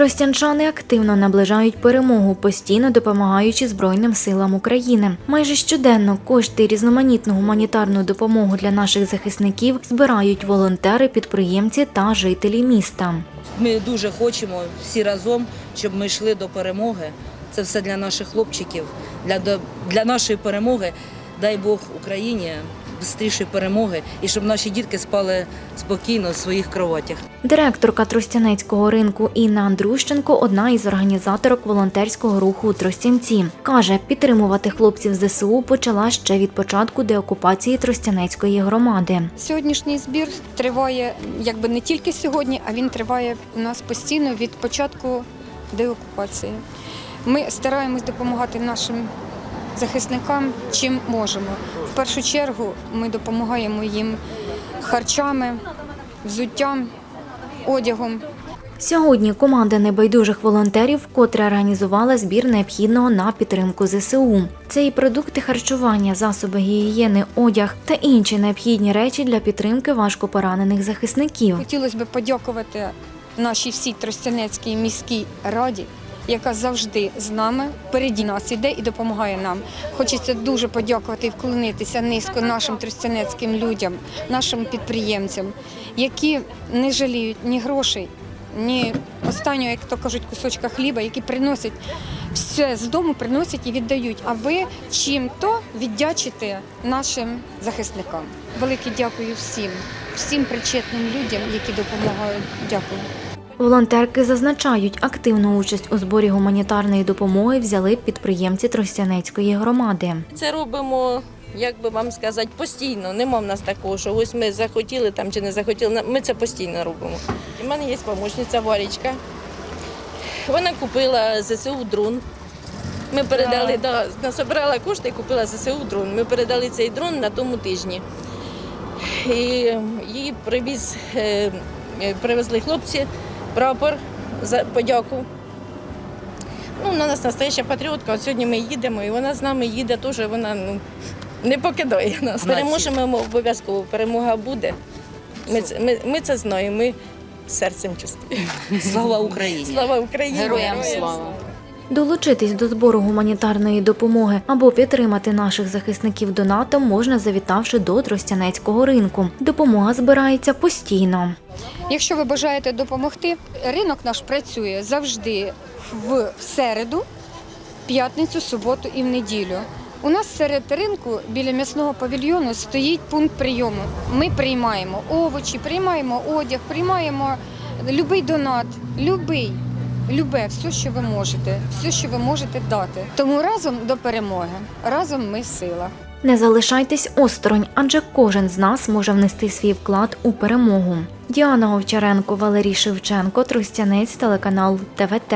Тростянчани активно наближають перемогу, постійно допомагаючи Збройним силам України. Майже щоденно кошти різноманітну гуманітарну допомогу для наших захисників збирають волонтери, підприємці та жителі міста. Ми дуже хочемо всі разом, щоб ми йшли до перемоги. Це все для наших хлопчиків, для, для нашої перемоги. Дай Бог Україні швидшої перемоги і щоб наші дітки спали спокійно в своїх кроватях. Директорка Тростянецького ринку Інна Андрущенко одна із організаторок волонтерського руху у Тростянці. Каже, підтримувати хлопців ЗСУ почала ще від початку деокупації Тростянецької громади. Сьогоднішній збір триває якби не тільки сьогодні, а він триває у нас постійно від початку деокупації. Ми стараємось допомагати нашим захисникам чим можемо. В першу чергу ми допомагаємо їм харчами, взуттям, одягом. Сьогодні команда небайдужих волонтерів вкотре організувала збір необхідного на підтримку ЗСУ. Це і продукти харчування, засоби гігієни, одяг та інші необхідні речі для підтримки важкопоранених захисників. Хотілося б подякувати нашій всій Тростянецькій міській раді, яка завжди з нами впереді нас іде і допомагає нам. Хочеться дуже подякувати і вклонитися низько нашим тростянецьким людям, нашим підприємцям, які не жаліють ні грошей, ні останнього, як то кажуть, кусочка хліба, які приносять все з дому, приносять і віддають. А ви чим-то віддячите нашим захисникам. Велике дякую всім, всім причетним людям, які допомагають. Дякую. Волонтерки зазначають, активну участь у зборі гуманітарної допомоги взяли підприємці Тростянецької громади. Це робимо, як би вам сказати, постійно. Нема в нас такого, що ось ми захотіли там чи не захотіли. Ми це постійно робимо. У мене є помічниця Варічка. Вона купила ЗСУ дрон. Ми передали, да, насобирала кошти і купила ЗСУ дрон. Ми передали цей дрон на тому тижні. І її привіз, е, привезли хлопці, прапор за подяку. Ну, вона у нас настояща патріотка. От сьогодні ми їдемо, і вона з нами їде теж, вона ну, не покидає нас. Переможемо ми обов'язково, перемога буде. Ми, ми, ми це знаємо, ми серцем чувствуємо. Слава Україні! Слава Україні! Героям слава! Долучитись до збору гуманітарної допомоги або підтримати наших захисників донатом можна завітавши до Тростянецького ринку. Допомога збирається постійно. Якщо ви бажаєте допомогти, ринок наш працює завжди в середу, п'ятницю, суботу і в неділю. У нас серед ринку біля м'ясного павільйону стоїть пункт прийому. Ми приймаємо овочі, приймаємо одяг, приймаємо будь-який донат, любий, любе, все, що ви можете, все, що ви можете дати. Тому разом до перемоги, разом ми сила. Не залишайтесь осторонь, адже кожен з нас може внести свій вклад у перемогу. Діана Овчаренко, Валерій Шевченко, Тростянець, телеканал ТВТ.